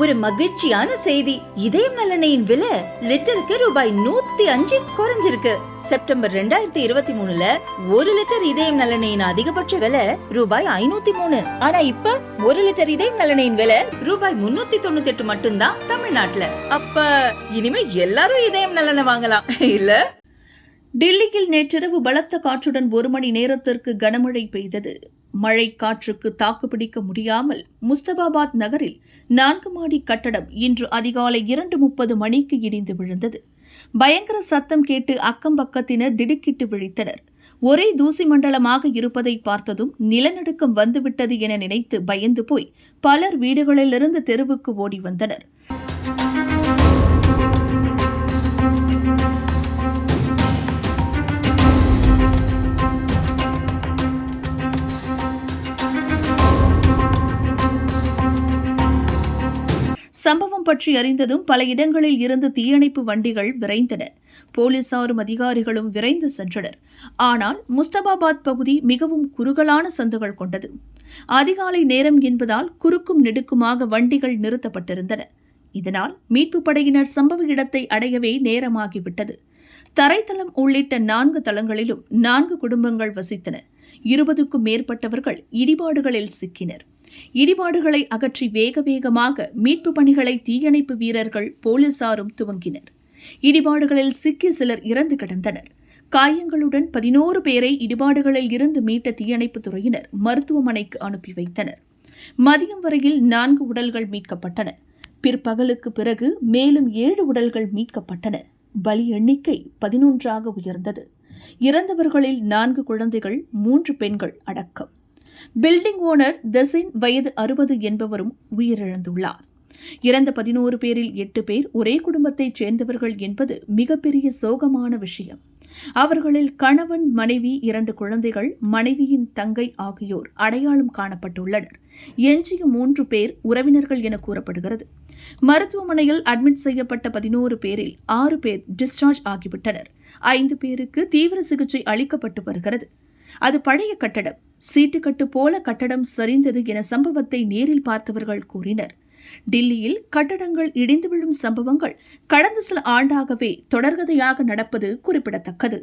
ஒரு மகிழ்ச்சியான செய்தி. இதயம் நலனையின் விலை லிட்டருக்கு ரூபாய் நூத்தி அஞ்சு குறைஞ்சிருக்கு. செப்டம்பர் ரெண்டாயிரத்தி இருபத்தி மூணுல ஒரு லிட்டர் இதயம் நலனையின் அதிகபட்ச விலை ரூபாய் ஐநூத்தி மூணு. ஆனா இப்ப ஒரு லிட்டர் இதயம் நலனையின் விலை ரூபாய் முன்னூத்தி தொண்ணூத்தி எட்டு மட்டும்தான் தமிழ்நாட்டுல. அப்ப இனிமே எல்லாரும் இதயம் நலனை வாங்கலாம். இல்ல? டெல்லியில் நேற்றிரவு பலத்த காற்றுடன் ஒரு மணி நேரத்திற்கு கனமழை பெய்தது. மழை காற்றுக்கு தாக்குப்பிடிக்க முடியாமல் முஸ்தபாபாத் நகரில் நான்கு மாடி கட்டடம் இன்று அதிகாலை இரண்டு முப்பது மணிக்கு இடிந்து விழுந்தது. பயங்கர சத்தம் கேட்டு அக்கம் பக்கத்தினர் திடுக்கிட்டு விழித்தனர். ஒரே தூசி மண்டலமாக இருப்பதை பார்த்ததும் நிலநடுக்கம் வந்துவிட்டது என நினைத்து பயந்து போய் பலர் வீடுகளிலிருந்து தெருவுக்கு ஓடி வந்தனர். சம்பவம் பற்றி அறிந்ததும் பல இடங்களில் இருந்து தீயணைப்பு வண்டிகள் விரைந்தன. போலீசாரும் அதிகாரிகளும் விரைந்து சென்றனர். ஆனால் முஸ்தபாபாத் பகுதி மிகவும் குறுகலான சந்துகள் கொண்டது. அதிகாலை நேரம் என்பதால் குறுக்கும் நெடுக்குமாக வண்டிகள் நிறுத்தப்பட்டிருந்தன. இதனால் மீட்பு படையினர் சம்பவ இடத்தை அடையவே நேரமாகிவிட்டது. தரைத்தளம் உள்ளிட்ட நான்கு தளங்களிலும் நான்கு குடும்பங்கள் வசித்தன. இருபதுக்கும் மேற்பட்டவர்கள் இடிபாடுகளில் சிக்கினர். இடிபாடுகளை அகற்றி வேக வேகமாக மீட்பு பணிகளை தீயணைப்பு வீரர்கள் போலீசாரும் துவங்கினர். இடிபாடுகளில் சிக்கி சிலர் இறந்து கிடந்தனர். காயங்களுடன் பதினோரு பேரை இடிபாடுகளில் இருந்து மீட்ட தீயணைப்புத் துறையினர் மருத்துவமனைக்கு அனுப்பி வைத்தனர். மதியம் வரையில் நான்கு உடல்கள் மீட்கப்பட்டன. பிற்பகலுக்கு பிறகு மேலும் ஏழு உடல்கள் மீட்கப்பட்டன. பலி எண்ணிக்கை பதினொன்றாக உயர்ந்தது. இறந்தவர்களில் நான்கு குழந்தைகள் மூன்று பெண்கள் அடக்கம். பில்டிங் ஓனர் தசின் வயது அறுபது என்பவரும் உயிரிழந்துள்ளார். இறந்த பதினோரு பேரில் எட்டு பேர் ஒரே குடும்பத்தைச் சேர்ந்தவர்கள் என்பது மிகப்பெரிய சோகமான விஷயம். அவர்களில் கணவன் மனைவி இரண்டு குழந்தைகள் மனைவியின் தங்கை ஆகியோர் அடையாளம் காணப்பட்டுள்ளனர். எஞ்சிய மூன்று பேர் உறவினர்கள் என கூறப்படுகிறது. மருத்துவமனையில் அட்மிட் செய்யப்பட்ட பதினோரு பேரில் ஆறு பேர் டிஸ்சார்ஜ் ஆகிவிட்டனர். ஐந்து பேருக்கு தீவிர சிகிச்சை அளிக்கப்பட்டு வருகிறது. அது பழைய கட்டடம். சீட்டுக்கட்டு போல கட்டடம் சரிந்தது என சம்பவத்தை நேரில் பார்த்தவர்கள் கூறினர். டில்லியில் கட்டடங்கள் இடிந்து விழும் சம்பவங்கள் கடந்த சில ஆண்டாகவே தொடர்கதையாக நடப்பது குறிப்பிடத்தக்கது.